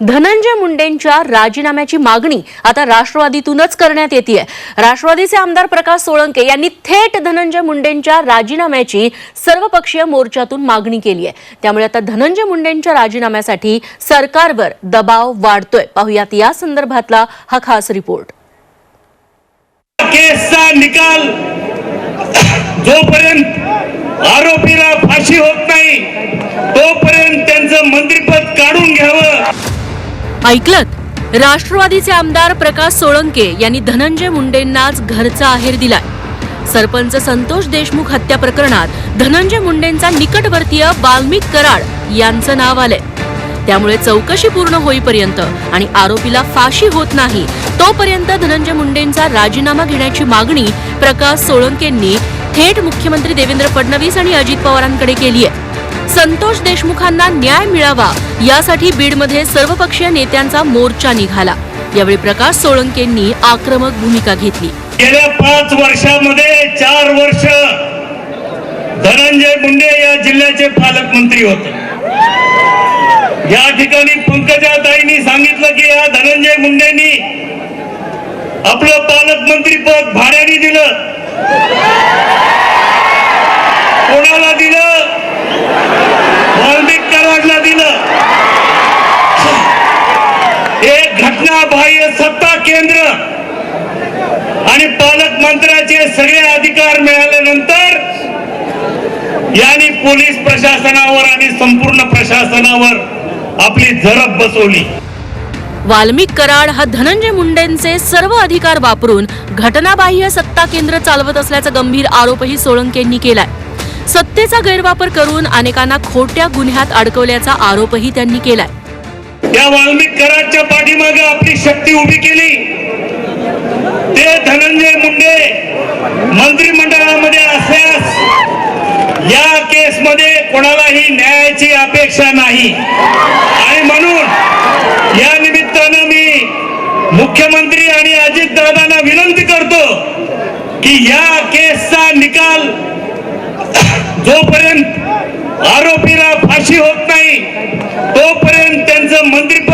धनंजय मुंडेंच्या राजीनाम्याची मागणी आता राष्ट्रवादीतूनच करण्यात येते राष्ट्रवादीचे आमदार प्रकाश सोळंके यांनी थेट धनंजय मुंडेंच्या राजीनाम्याची सर्वपक्षीय मोर्चातून मागणी केली आहे त्यामुळे आता धनंजय मुंडेंच्या राजीनाम्यासाठी सरकारवर दबाव वाढतोय. पाहुयात या संदर्भातला हा खास रिपोर्ट. केसचा निकाल जोपर्यंत आरोपीला फाशी होत नाही ऐकलत? राष्ट्रवादीचे आमदार प्रकाश सोळंके यांनी धनंजय मुंडेंनाच घरचा आहेर दिलाय. सरपंच संतोष देशमुख हत्या प्रकरणात धनंजय मुंडेंचा निकटवर्तीय बाल्मिक कराड यांचं नाव आलंय. त्यामुळे चौकशी पूर्ण होईपर्यंत आणि आरोपीला फाशी होत नाही तोपर्यंत धनंजय मुंडेंचा राजीनामा घेण्याची मागणी प्रकाश सोळंकेंनी थेट मुख्यमंत्री देवेंद्र फडणवीस आणि अजित पवारांकडे केली आहे संतोष देशमुखांना न्याय मिळावा. यासाठी बीडमध्ये सर्वपक्षीय नेत्यांचा मोर्चा निघाला. यावेळी प्रकाश सोळंकेंनी आक्रमक भूमिका घेतली. गेल्या पाच वर्षामध्ये चार वर्ष धनंजय मुंडे या जिल्ह्याचे पालकमंत्री होते. या ठिकाणी पंकजाताईंनी सांगितलं की या धनंजय मुंडेंनी आपलं पालकमंत्री पद भाड्याने दिलं कोणाला दिलं वाल्मिक कराडला दिलं एक सत्ता केंद्र. आणि पालकमंत्र्याचे सगळे अधिकार मिळाल्यानंतर यांनी पोलीस प्रशासनावर आणि संपूर्ण प्रशासनावर आपली झडप बसवली. वाल्मिक कराड हा धनंजय मुंडेंचे सर्व अधिकार वापरून घटनाबाह्य सत्ता केंद्र चालवत असल्याचा गंभीर आरोपही सोळंकेंनी केलाय. सत्तेचा गैरवापर करून अनेकांना खोट्या गुन्ह्यात अडकवल्याचा आरोपही त्यांनी केलाय. या वाल्मिक कराडच्या पाठीमागे आपली उभी केली. ते धनंजय मुंडे मंत्रिमंडळामध्ये असल्यास या केसमध्ये कोणालाही न्यायाची अपेक्षा नाही. आणि म्हणून या निमित्तानं मी मुख्यमंत्री आणि अजित दादांना विनंती करतो की या केसचा निकाल जोपर्यंत आरोपीला फाशी होत नाही तोपर्यंत त्यांचं मंत्रिपद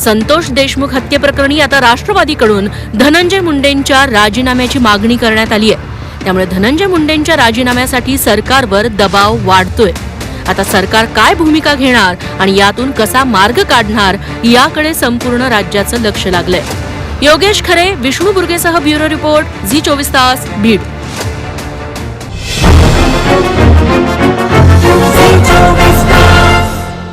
संतोष देशमुख हत्येप्रकरणी आता राष्ट्रवादीकडून धनंजय मुंडेंच्या राजीनाम्याची मागणी करण्यात आली आहे त्यामुळे धनंजय मुंडेंच्या राजीनाम्यासाठी सरकारवर दबाव वाढतोय. आता सरकार काय भूमिका घेणार आणि यातून कसा मार्ग काढणार याकडे संपूर्ण राज्याचं लक्ष लागलंय. योगेश खरे विष्णू बुर्गेसह ब्युरो रिपोर्ट झी चोवीस तास बीड.